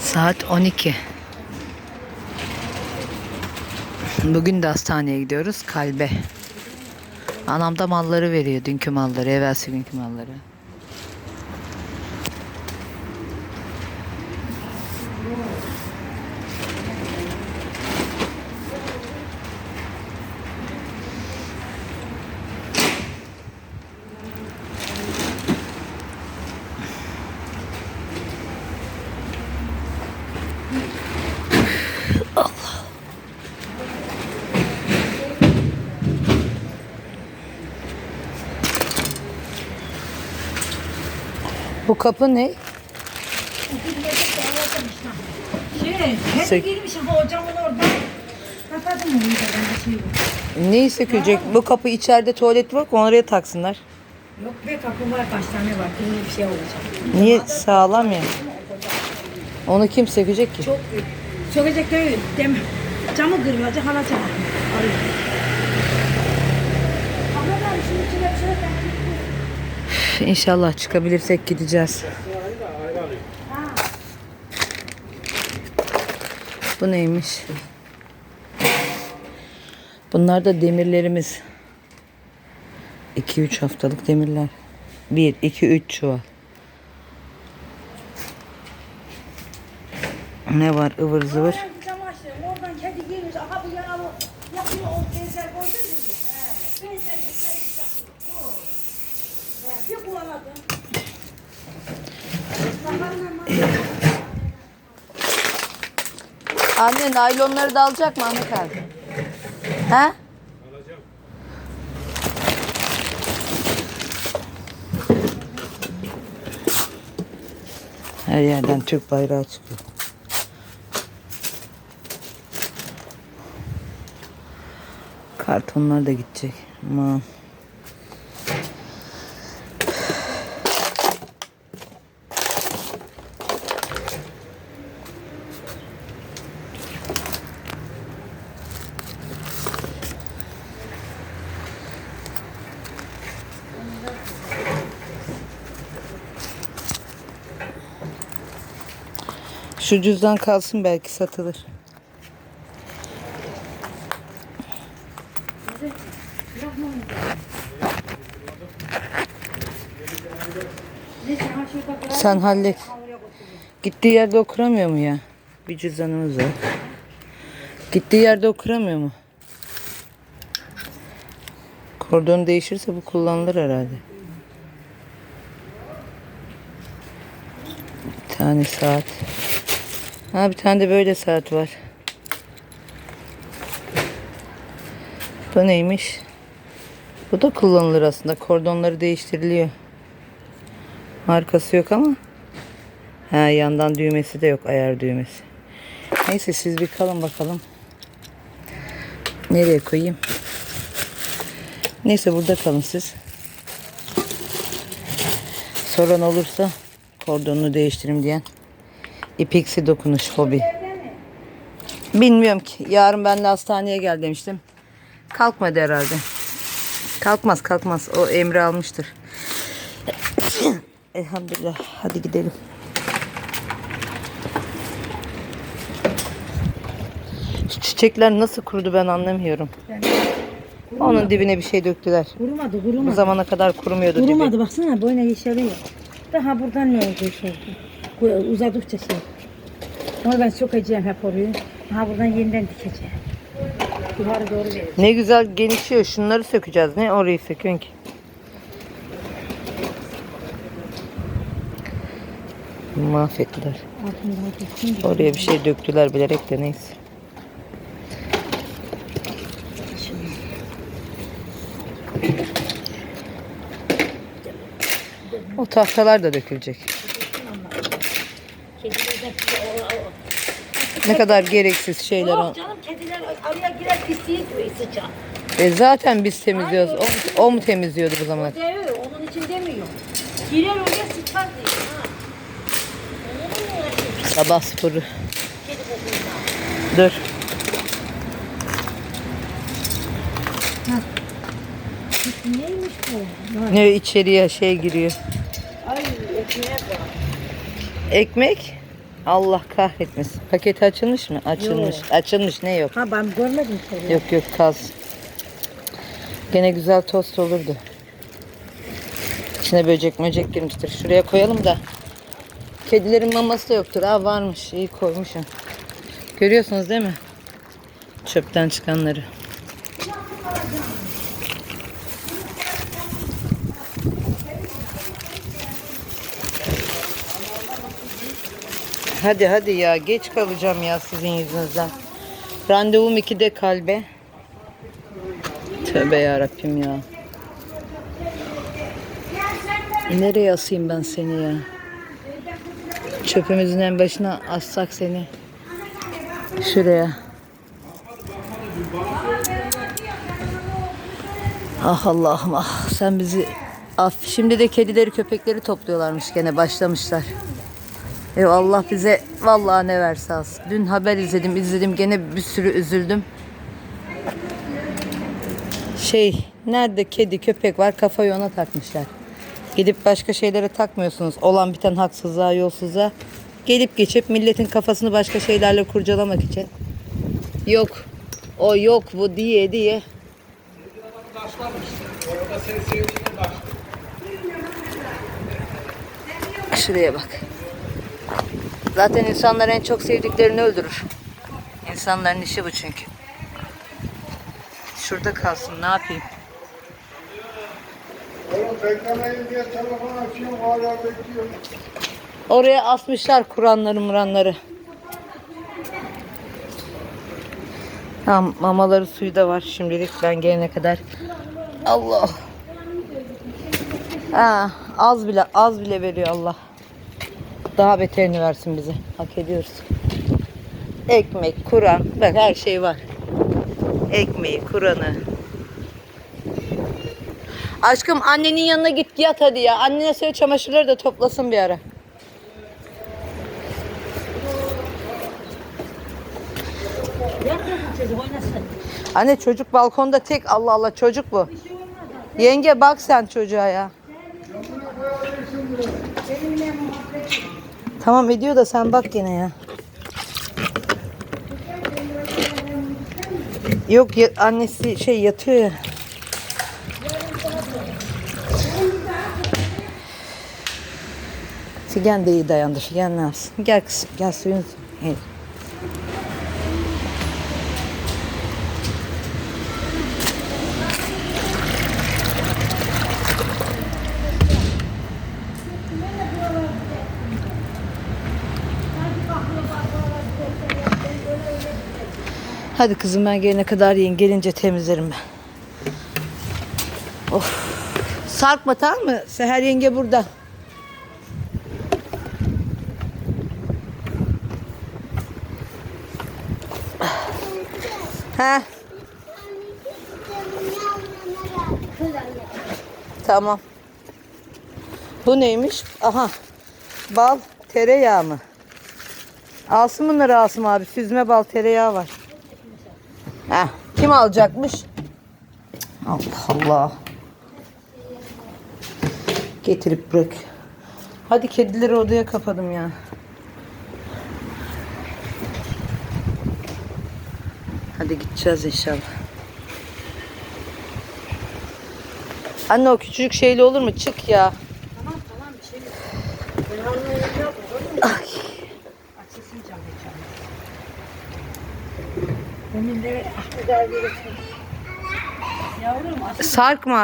Saat 12. Bugün de hastaneye gidiyoruz kalbe. Anam da malları veriyor dünkü malları, evvelsi günkü malları. Bu kapı ne? Şey, Sek- hep girmiş ama hocamın orada. Kapadım onu da ben bir şey yok. Neyi sökülecek? Bu kapı içeride tuvalet var mı? Oraya taksınlar. Yok be kapı var kaç tane var. Kırmızı bir şey olacak. Niye sağlam ya? Onu kim sökecek ki? Çok büyük. Sokacak değil. Dem camı kırılacak alacak. Arıyor. Ama ben şunun içine bir şey ben İnşallah çıkabilirsek gideceğiz. Bu neymiş? Bunlar da demirlerimiz. 2-3 haftalık demirler. 1, 2, 3 çuval. Ne var ıvır zıvır? Ben cam açtım. Oradan kedi girmiş. Aha bu yaralı yapıyor. O benzer koydun mu? He. Benzer benzer yapıyor. Bu. He, Bir kovaladım. Anne naylonları da alacak mı Ahmet abi? He? Her yerden Türk bayrağı çıkıyor. Kartonlar da gidecek. Aman. Şu cüzdan kalsın belki satılır. Sen hallet. Gittiği yerde okuramıyor mu ya? Bir cüzdanımız var. Gittiği yerde okuramıyor mu? Kordon değişirse bu kullanılır herhalde. Bir tane saat. Ha bir tane de böyle saat var. Bu neymiş? Bu da kullanılır aslında. Kordonları değiştiriliyor. Markası yok ama. Ha yandan düğmesi de yok. Ayar düğmesi. Neyse siz bir kalın bakalım. Nereye koyayım? Neyse burada kalın siz. Soran olursa kordonunu değiştirim diyen. İpiksi dokunuş hobi. Bilmiyorum ki. Yarın ben de hastaneye gel demiştim. Kalkmadı herhalde. Kalkmaz kalkmaz. O emri almıştır. Elhamdülillah. Hadi gidelim. Şu çiçekler nasıl kurudu ben anlamıyorum. Onun dibine bir şey döktüler. Kurumadı Bu kurumadı. zamana kadar kurumuyordu dibi. Kurumadı baksana boyuna yeşeriyor. Daha buradan ne oldu şey? Uzadıkça şey. Onu ben sokacağım hep oraya. Ha buradan yeniden dikeceğim. Yukarı doğru vereceğim. Ne güzel genişliyor. Şunları sökeceğiz. Ne orayı söküyorsun ki? Mahvettiler. Oraya bir şey döktüler bilerek de neyse. O tahtalar da dökülecek. Ne kadar gereksiz şeyler o. Yok canım kediler araya girer pisliği gibi sıçar. E zaten biz temizliyoruz. O, mu- o mu temizliyordu bu zamana? Değil, onun için demiyor. Girer oraya sıçar diyor. Ha. Sabah sporu. Kedi kokundan. Dur. Neymiş bu? Ne içeriye şey giriyor. Ay ekmeğe bak. Ekmek. Allah kahretmesin. Paketi açılmış mı? Açılmış. Yok. Açılmış ne yok. Ha ben görmedim tabii. Yok yok kalsın. Gene güzel tost olurdu. İçine böcek möcek girmiştir. Şuraya koyalım da. Kedilerin maması da yoktur. Aa varmış. İyi koymuşum. Görüyorsunuz değil mi? Çöpten çıkanları. Hadi hadi ya geç kalacağım ya sizin yüzünüzden. Randevum 2'de kalbe. Tövbe yarabbim ya. Nereye asayım ben seni ya? Çöpümüzün en başına assak seni. Şuraya. Ah Allah'ım ah sen bizi af. Şimdi de kedileri köpekleri topluyorlarmış gene başlamışlar. E Allah bize vallahi ne verse az. Dün haber izledim izledim gene bir sürü üzüldüm. Şey nerede kedi köpek var kafayı ona takmışlar. Gidip başka şeylere takmıyorsunuz. Olan biten haksızlığa yolsuzluğa. Gelip geçip milletin kafasını başka şeylerle kurcalamak için. Yok o yok bu diye diye. Şuraya bak. Zaten insanlar en çok sevdiklerini öldürür. İnsanların işi bu çünkü. Şurada kalsın ne yapayım? Oraya asmışlar Kur'anları muranları. Tamam mamaları suyu da var şimdilik ben gelene kadar. Allah. Ha, az bile az bile veriyor Allah. Daha beterini versin bize. Hak ediyoruz. Ekmek, Kur'an, bak her şey var. Ekmeği, Kur'an'ı. Aşkım annenin yanına git yat hadi ya. Annene söyle çamaşırları da toplasın bir ara. Anne çocuk balkonda tek Allah Allah çocuk bu. Yenge bak sen çocuğa ya. Tamam ediyor da sen bak gene ya. Yok ya, annesi şey yatıyor ya. Figen de iyi dayandı. Figen ne yapsın? Gel kızım gel suyun. Gel. Hadi kızım ben gelene kadar yiyin. Gelince temizlerim ben. Of. Sarkma tamam mı? Seher yenge burada. Ha. Tamam. Bu neymiş? Aha. Bal, tereyağı mı? Alsın bunları Asım abi. Süzme bal, tereyağı var. Heh. Kim alacakmış? Allah Allah. Getirip bırak. Hadi kedileri odaya kapadım ya. Hadi gideceğiz inşallah. Anne o küçücük şeyli olur mu? Çık ya. Tamam tamam bir şey yok. Ben halını öyle yapma. Ay. Açılsın cam cam. Aç. Sarkma